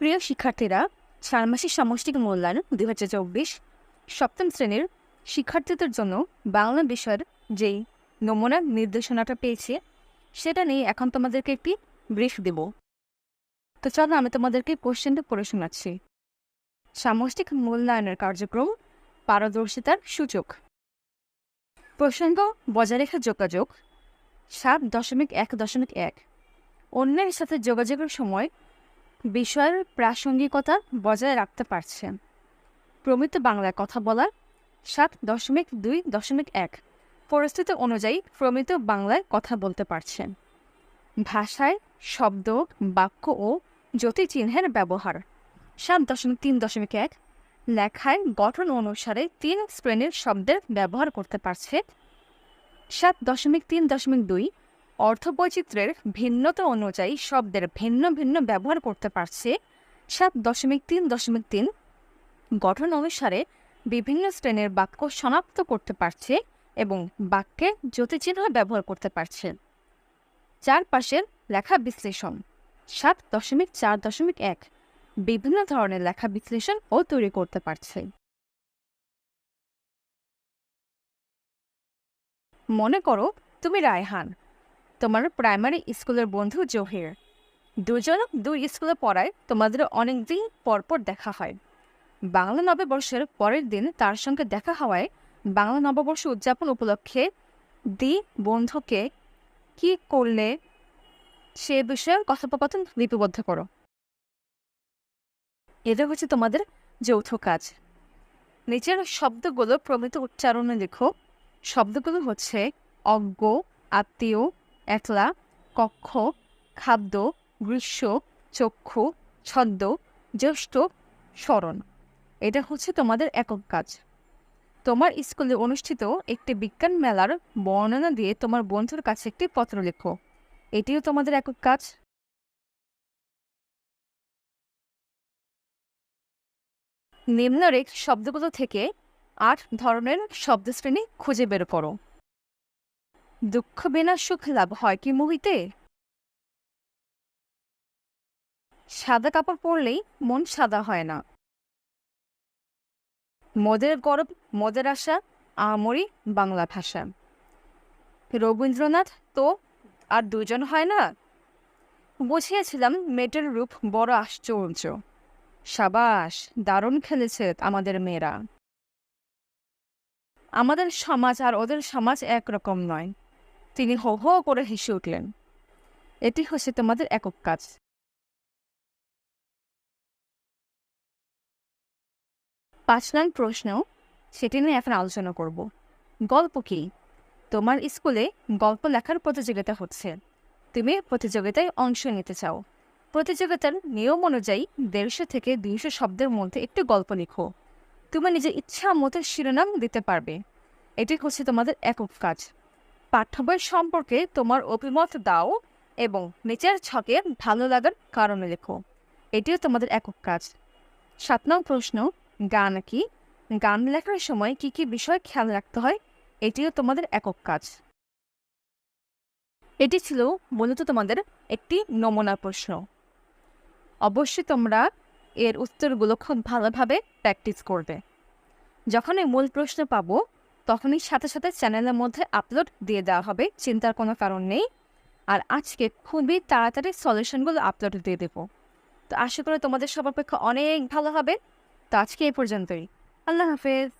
প্রিয় শিক্ষার্থীরা ষান্মাসিক সামষ্টিক মূল্যায়ন দুই হাজার চব্বিশ সপ্তম শ্রেণির শিক্ষার্থীদের জন্য বাংলা বিষয়ের যেই নমুনা নির্দেশনাটা পেয়েছে, সেটা নিয়ে এখন তোমাদেরকে একটি ব্রিফ দেব। তো চলো আমি তোমাদেরকে কোশ্চেনটা পড়ে শোনাচ্ছি। সামষ্টিক মূল্যায়নের কার্যক্রম, পারদর্শিতার সূচক। প্রসঙ্গ, বজায় রেখা যোগাযোগ, সাত দশমিক এক দশমিক এক। অন্যের সাথে যোগাযোগের সময় বিষয়ের প্রাসঙ্গিকতা বজায় রাখতে পারছে। প্রমিত বাংলায় কথা বলার সাত দশমিক দুই দশমিক এক পরিস্থিতি অনুযায়ী প্রমিত বাংলায় কথা বলতে পারছেন ভাষায় শব্দ, বাক্য ও জ্যোতি চিহ্নের ব্যবহার সাত দশমিক তিন দশমিক এক লেখায় গঠন অনুসারে তিন শ্রেণির শব্দের ব্যবহার করতে পারছে সাত দশমিক তিন দশমিক দুই অর্থবৈচিত্র্যের ভিন্নতা অনুযায়ী শব্দের ভিন্ন ভিন্ন ব্যবহার করতে পারছে সাত দশমিক তিন দশমিক তিন। গঠন অনুসারে বিভিন্ন শ্রেণির বাক্য শনাক্ত করতে পারছে এবং বাক্যে জ্যোতিচিহ্ন ব্যবহার করতে পারছে। চারপাশের লেখা বিশ্লেষণ, সাত দশমিক চার দশমিক এক। বিভিন্ন ধরনের লেখা বিশ্লেষণ ও তৈরি করতে পারছে। মনে করো, তুমি রায়হান। তোমার প্রাইমারি স্কুলের বন্ধু জহির। দুজন দুই স্কুলে পড়ায়, তোমাদের অনেক দিন পরপর দেখা হয়। বাংলা নববর্ষের পরের দিন তার সঙ্গে দেখা হওয়ায় বাংলা নববর্ষ উদযাপন উপলক্ষে দি বন্ধুকে কি করলে সে বিষয়ে কথোপকথন লিপিবদ্ধ করো। এটা হচ্ছে তোমাদের যৌথ কাজ। নিচের শব্দগুলো প্রমিত উচ্চারণে লেখো। শব্দগুলো হচ্ছে অজ্ঞ, আত্মীয় একলা, কক্ষ, খাদ্য, গ্রীষ্ম, চক্ষু ছদ্ম জ্যেষ্ঠ, স্মরণ। এটা হচ্ছে তোমাদের একক কাজ। তোমার স্কুলে অনুষ্ঠিত একটি বিজ্ঞান মেলার বর্ণনা দিয়ে তোমার বন্ধুর কাছে একটি পত্র লেখো। এটিও তোমাদের একক কাজ। নিম্নরেখ শব্দগুলো থেকে আট ধরনের শব্দশ্রেণী খুঁজে বের করো। দুঃখ বিনা সুখ লাভ হয় কি মুহিতে? সাদা কাপড় পরলেই মন সাদা হয় না। মদের গরব, মদের আশা আমরি বাংলা ভাষা। রবীন্দ্রনাথ তো আর দুজন হয় না? বুঝিয়েছিলাম মেয়েটার রূপ বড় আশ্চর্য। সাবাস, দারুণ খেলেছে আমাদের মেয়েরা। আমাদের সমাজ আর ওদের সমাজ একরকম নয়। তিনি হো হো করে হেসে উঠলেন। এটি হচ্ছে তোমাদের একক কাজ। পাঁচ নং প্রশ্ন, সেটি নিয়ে এখন আলোচনা করব। গল্প কি? তোমার স্কুলে গল্প লেখার প্রতিযোগিতা হচ্ছে। তুমি প্রতিযোগিতায় অংশ নিতে চাও। প্রতিযোগিতার নিয়ম অনুযায়ী দেড়শো থেকে দুইশো শব্দের মধ্যে একটি গল্প লিখো। তুমি নিজের ইচ্ছা মতো শিরোনাম দিতে পারবে। এটি হচ্ছে তোমাদের একক কাজ। পাঠ্য বই সম্পর্কে তোমার অভিমত দাও এবং নিচের ছকে ভালো লাগার কারণে লেখো। এটিও তোমাদের একক কাজ। সাত নং প্রশ্ন, গান কি? গান লেখার সময় কি কি বিষয় খেয়াল রাখতে হয়? এটিও তোমাদের একক কাজ। এটি ছিল মূলত তোমাদের একটি নমুনা প্রশ্ন। অবশ্যই তোমরা এর উত্তরগুলো খুব ভালোভাবে প্র্যাকটিস করবে। যখনই মূল প্রশ্ন পাবো তখনই সাথে সাথে চ্যানেলের মধ্যে আপলোড দিয়ে দেওয়া হবে, চিন্তার কোনো কারণ নেই। আর আজকে খুবই তাড়াতাড়ি সলিউশনগুলো আপলোড দিয়ে দেবো। তো আশা করি তোমাদের সবার পক্ষে অনেক ভালো হবে। তো আজকে এই পর্যন্তই। আল্লাহ হাফেজ।